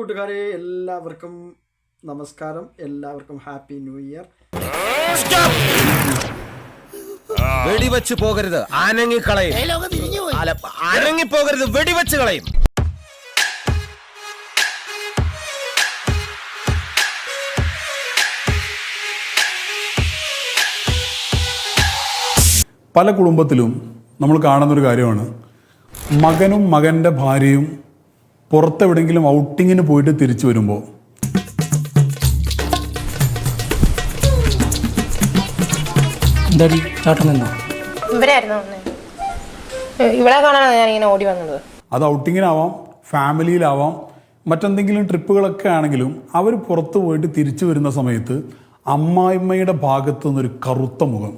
കൂട്ടുകാരെ എല്ലാവർക്കും നമസ്കാരം. എല്ലാവർക്കും ഹാപ്പി ന്യൂ ഇയർ. വെടിവെച്ച് പോകരുത്. അല്ല അനങ്ങി പോകരുത് വെടിവെച്ച് കളയും. പല കുടുംബത്തിലും നമ്മൾ കാണുന്നൊരു കാര്യമാണ്. മകനും മകന്റെ ഭാര്യയും പുറത്തെവിടെയെങ്കിലും ഔട്ടിങ്ങിന് പോയിട്ട് തിരിച്ചു വരുമ്പോൾ എന്താടി ചാട്ടം നിന്നോ ഇവരായിരുന്നു വന്നേ. കാണാനാണ് ഇങ്ങനെ ഓടി വന്നത്. അത് ഔട്ടിങ്ങിനാവാം ഫാമിലിയിലാവാം മറ്റെന്തെങ്കിലും ട്രിപ്പുകളൊക്കെ ആണെങ്കിലും അവർ പുറത്തു പോയിട്ട് തിരിച്ചു വരുന്ന സമയത്ത് അമ്മായിമ്മയുടെ ഭാഗത്തു നിന്നൊരു കറുത്ത മുഖം.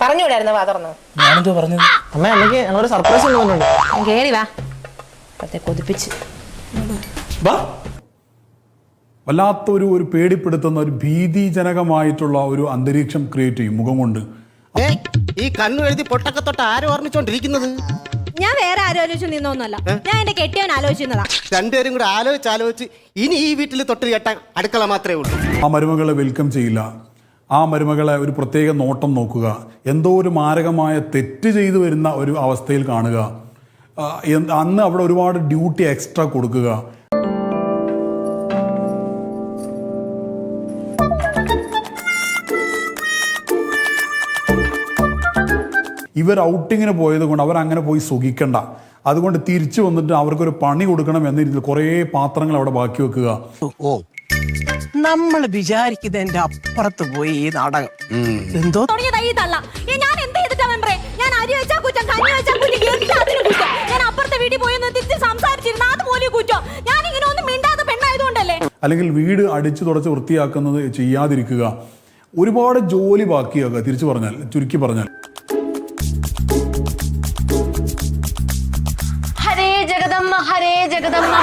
പറഞ്ഞു വാ തുറന്നു. ഞാനെന്തോ പറഞ്ഞത്? അമ്മ അമ്മയ്ക്ക് ഞങ്ങളൊരു സർപ്രൈസ് കൊണ്ടുവന്നിട്ടുണ്ട്. കേറി വാ. അപ്പത്തെ കൊതിപ്പിച്ച്. വല്ലാത്ത ഒരു ഒരു പേടിപ്പെടുത്തുന്ന ഒരു ഭീതിജനകമായിട്ടുള്ള ഒരു അന്തരീക്ഷം ക്രിയേറ്റ് ചെയ്യും മുഖം കൊണ്ട്. ഈ കണ്ണു എഴുതി പൊട്ടൊക്കെ തൊട്ട് ആരും ഓർമ്മിച്ചോണ്ടിരിക്കുന്നത്? ഞാൻ വേറെ ആലോചിച്ചു നിന്നൊന്നല്ല ഞാൻ എന്റെ കെട്ടിയവൻ ആലോചിക്കുന്നതാ രണ്ടുപേരും കൂടെ ആലോചിച്ച് ആലോചിച്ച് ഇനി ഈ വീട്ടിൽ തൊട്ട് കേട്ട അടുക്കള മാത്രമേ ഉള്ളൂ. ആ മരുമകളെ വെൽക്കം ചെയ്യില്ല. ആ മരുമകളെ ഒരു പ്രത്യേക നോട്ടം നോക്കുക. എന്തോ ഒരു മാരകമായ തെറ്റ് ചെയ്തു വരുന്ന ഒരു അവസ്ഥയിൽ കാണുക. അന്ന് അവിടെ ഒരുപാട് ഡ്യൂട്ടി എക്സ്ട്രാ കൊടുക്കുക. ഇവർ ഔട്ടിങ്ങിന് പോയത് കൊണ്ട് അവരങ്ങനെ അങ്ങനെ പോയി സുഖിക്കണ്ട. അതുകൊണ്ട് തിരിച്ചു വന്നിട്ട് അവർക്കൊരു പണി കൊടുക്കണം എന്ന രീതിയിൽ കുറേ പാത്രങ്ങൾ അവിടെ ബാക്കി വെക്കുക. ഓ. നമ്മൾ വിചാരിക്കുന്നതിന്റെ അപ്പുറത്ത് പോയി ഈ നാടകം. എന്തോ ഞാൻ എന്ത് ചെയ്തിട്ടാ മെമ്പറേ? ഞാൻ അരി വെച്ചാ കുറ്റം കഞ്ഞി വെച്ചാ കുറ്റം. ഞാൻ ഇങ്ങനെ ഒന്നും മിണ്ടാത്ത പെണ്ണായതുകൊണ്ടല്ലേ? അല്ലെങ്കിൽ വീട് അടിച്ചു തുടച്ച് വൃത്തിയാക്കുന്നത് ചെയ്യാതിരിക്കുക. ഒരുപാട് ജോലി ബാക്കിയാക്കുക തിരിച്ചു പറഞ്ഞാൽ ചുരുക്കി പറഞ്ഞാൽ. ഹരേ ജഗദമ്മ ഹരേ ജഗദമ്മ.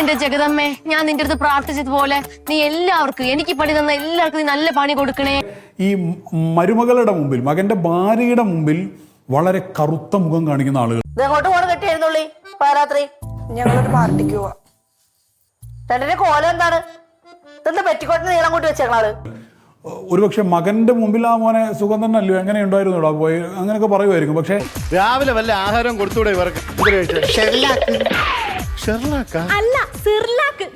എന്റെ ജഗദമ്മേ ഞാൻ നിന്റെ അടുത്ത് പ്രാർത്ഥിച്ചതുപോലെ നീ എല്ലാവർക്കും എനിക്ക് പണി തന്ന എല്ലാവർക്കും നീ നല്ല പണി കൊടുക്കണേ. ഈ മരുമകളുടെ മുമ്പിൽ മകന്റെ ഭാര്യയുടെ മുമ്പിൽ വളരെ കറുത്ത മുഖം കാണിക്കുന്ന ആളുകൾ. ഇതെങ്ങോട്ട് പോണ് കെട്ടിയായിരുന്നുള്ളി? പാരാത്രി ഞങ്ങളൊരു പാർട്ടിക്ക് പോവാ. രണ്ടിന്റെ കോലം എന്താണ്? ഇതെന്താ പെറ്റിക്കോട്ടിന് നീളം കൂട്ടി വെച്ചേങ്ങളാൾ ഒരുപക്ഷെ മകന്റെ മുമ്പിൽ ആ മോനെ സുഖം തന്നെ അല്ലയോ എങ്ങനെ ഉണ്ടായിരുന്നു പോയി അങ്ങനെയൊക്കെ പറയുമായിരിക്കും. പക്ഷെ രാവിലെ വല്ല ആഹാരം കൊടുത്തൂടെ ഇവർക്ക്? അല്ല സിർലാക്ക്.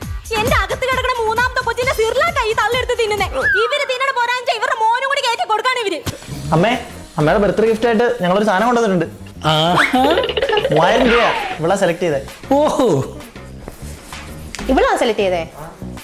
എന്റെ അകത്ത് കിടക്കുന്ന മൂന്നാമത്തെ കൊച്ചിന്റെ സിർലാക്കാ ഈ തള്ളെടുത്ത് തിന്നുന്നേ. ഇവർ തിന്നണ പോരാഞ്ച ഇവരുടെ മോനും കൂടി കയറ്റി കൊടുക്കാണ് ഇവർ. അമ്മേ അമ്മയുടെ ബർത്ത്ഡേ ഗിഫ്റ്റ് ആയിട്ട് ഞങ്ങളൊരു സാധനം കൊണ്ടുവന്നിട്ടുണ്ട്. മൂവായിരം രൂപ. ഇവിടെ സെലക്ട് ചെയ്തേ. ഓഹോ. ഇവളാ സെലക്ട് ചെയ്തേ?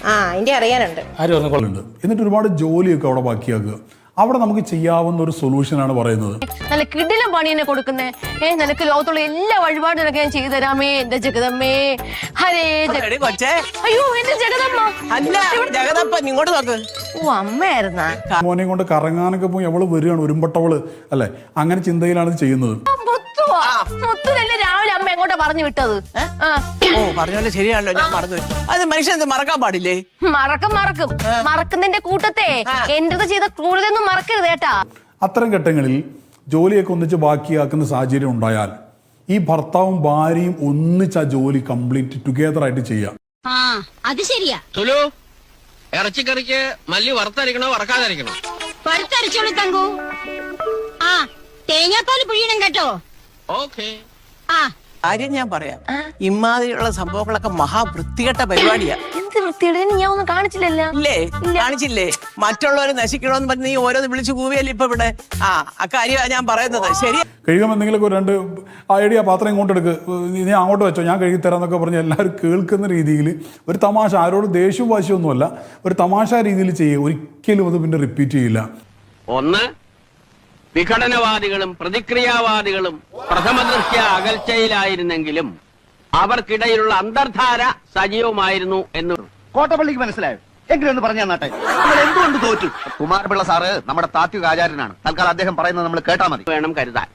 ആ എന്റെ അറിയാനുണ്ട്. ആര് പറഞ്ഞു ഉണ്ട് എന്നിട്ട് ഒരുപാട് ജോലിയൊക്കെ അവിടെ ബാക്കിയാക്കുക. അവിടെ നമുക്ക് ചെയ്യാവുന്ന ഒരു സൊല്യൂഷൻ ആണ് പറയുന്നത്. നല്ല കിടിലം പണി എന്നെ കൊടുക്കുന്നേ. ഏ നിനക്ക് ലോകത്തുള്ള എല്ലാ വഴിപാടും നിനക്ക് ഞാൻ ചെയ്തു തരാമേ. എന്റെ ജഗതമ്മേ ഹരേ ജഗ- എടി കൊച്ചേ. അയ്യോ എന്റെ ജഗതമ്മ അല്ല ജഗതപ്പ ഇങ്ങോട്ട് നോക്ക്. ഓ അമ്മയായിരുന്നാ? മോനെ കൊണ്ട് കറങ്ങാനൊക്കെ പോയി അവൾ വരികയാണ് ഒരുമ്പട്ടവൾ. അല്ലെ? അങ്ങനെ ചിന്തയിലാണ് ഇത് ചെയ്യുന്നത്. മുത്തുനല്ലേ രാവിലെ അമ്മ എങ്ങോട്ടാ പറഞ്ഞു വിട്ടത്? ഓ പറഞ്ഞാലും ശരിയാണല്ലോ ഞാൻ മറന്നു അത് മനുഷ്യൻ എന്ത് മറക്കാൻ പാടില്ലേ? മറക്കും മറക്കും. മറക്കുന്നതിന്റെ കൂട്ടത്തെ. എന്റെ ചെയ്ത ക്രൂരതൊന്നും മറക്കരുത് കേട്ടാ. അത്തരം ഘട്ടങ്ങളിൽ ജോലിയൊക്കെ ഒന്നിച്ച് ബാക്കിയാക്കുന്ന സാഹചര്യം ഉണ്ടായാൽ ഈ ഭർത്താവും ഭാര്യയും ഒന്നിച്ച് ആ ജോലി കംപ്ലീറ്റ് ടുഗെദർ ആയിട്ട് ചെയ്യാം. ആ അത് ശരിയാ. തുലു ഇറച്ചിക്കറിക്ക് മല്ലി വറുത്തരിക്കണോ വറക്കാതിരിക്കണോ വറുത്തരച്ചോളൂ തങ്കു. ആ തേങ്ങാപ്പാൽ പിഴിയണം കേട്ടോ. കാര്യം ഞാൻ പറയാം. ഇമാതിരിയുള്ള സംഭവങ്ങളൊക്കെ മഹാവൃത്തികെട്ട പരിപാടിയാ. എന്ത് വൃത്തിയുടെ ഞാൻ ഒന്നും കാണിച്ചില്ലല്ലോ. ഇല്ലേ? കാണിച്ചില്ലേ? മറ്റുള്ളവർ നശിക്കണമെന്ന് പറഞ്ഞ് നീ ഓരോന്ന് വിളിച്ചു കൂവിയല്ലേ ഇപ്പൊ ഇവിടെ. ആ അക്കാര്യമാണ് ഞാൻ പറയുന്നത്. ശരി. കഴുകുമ്പോൾ എന്തെങ്കിലുമൊക്കെ ഒരു രണ്ട് ആ എടി ആ പാത്രം ഇങ്ങോട്ട് എടുക്ക്. നീ അങ്ങോട്ട് വെച്ചോ. ഞാൻ കഴുകി തരാം എന്നൊക്കെ പറഞ്ഞ് എല്ലാവരും കേൾക്കുന്ന രീതിയിൽ ഒരു തമാശ. ആരോട് ദേഷ്യവും വാശിയൊന്നുമല്ല. ഒരു തമാശ രീതിയിൽ ചെയ്യുക ഒരിക്കലും അത് പിന്നെ റിപ്പീറ്റ് ചെയ്യില്ല. ഒന്ന് വിഘടനവാദികളും പ്രതിക്രിയാവാദികളും പ്രഥമ ദൃഷ്ട്യ അകൽച്ചയിലായിരുന്നെങ്കിലും അവർക്കിടയിലുള്ള അന്തർധാര സജീവമായിരുന്നു എന്ന് കോട്ടപ്പള്ളിക്ക് മനസ്സിലായോ? എങ്കിലും പറഞ്ഞു നമ്മൾ എന്തുകൊണ്ട് തോറ്റു? കുമാരപിള്ള സാറ് നമ്മുടെ താത്വിക ആചാര്യനാണ്. തൽക്കാലം അദ്ദേഹം പറയുന്നത് നമ്മൾ കേട്ടാൽ മതി. വേണം കരുതാൻ.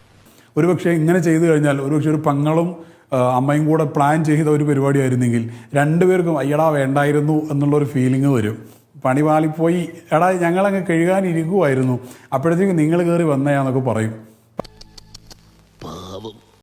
ഒരുപക്ഷെ ഇങ്ങനെ ചെയ്തു കഴിഞ്ഞാൽ ഒരുപക്ഷെ ഒരു പങ്ങളും അമ്മയും കൂടെ പ്ലാൻ ചെയ്ത ഒരു പരിപാടിയായിരുന്നെങ്കിൽ രണ്ടുപേർക്കും അയ്യടാ വേണ്ടായിരുന്നു എന്നുള്ളൊരു ഫീലിംഗ് വരും. പണി പാളിപ്പോയി എടാ ഞങ്ങളങ്ങ് കഴുകാനിരിക്കുമായിരുന്നു അപ്പോഴത്തേക്കും നിങ്ങൾ കയറി വന്നയാന്നൊക്കെ പറയും.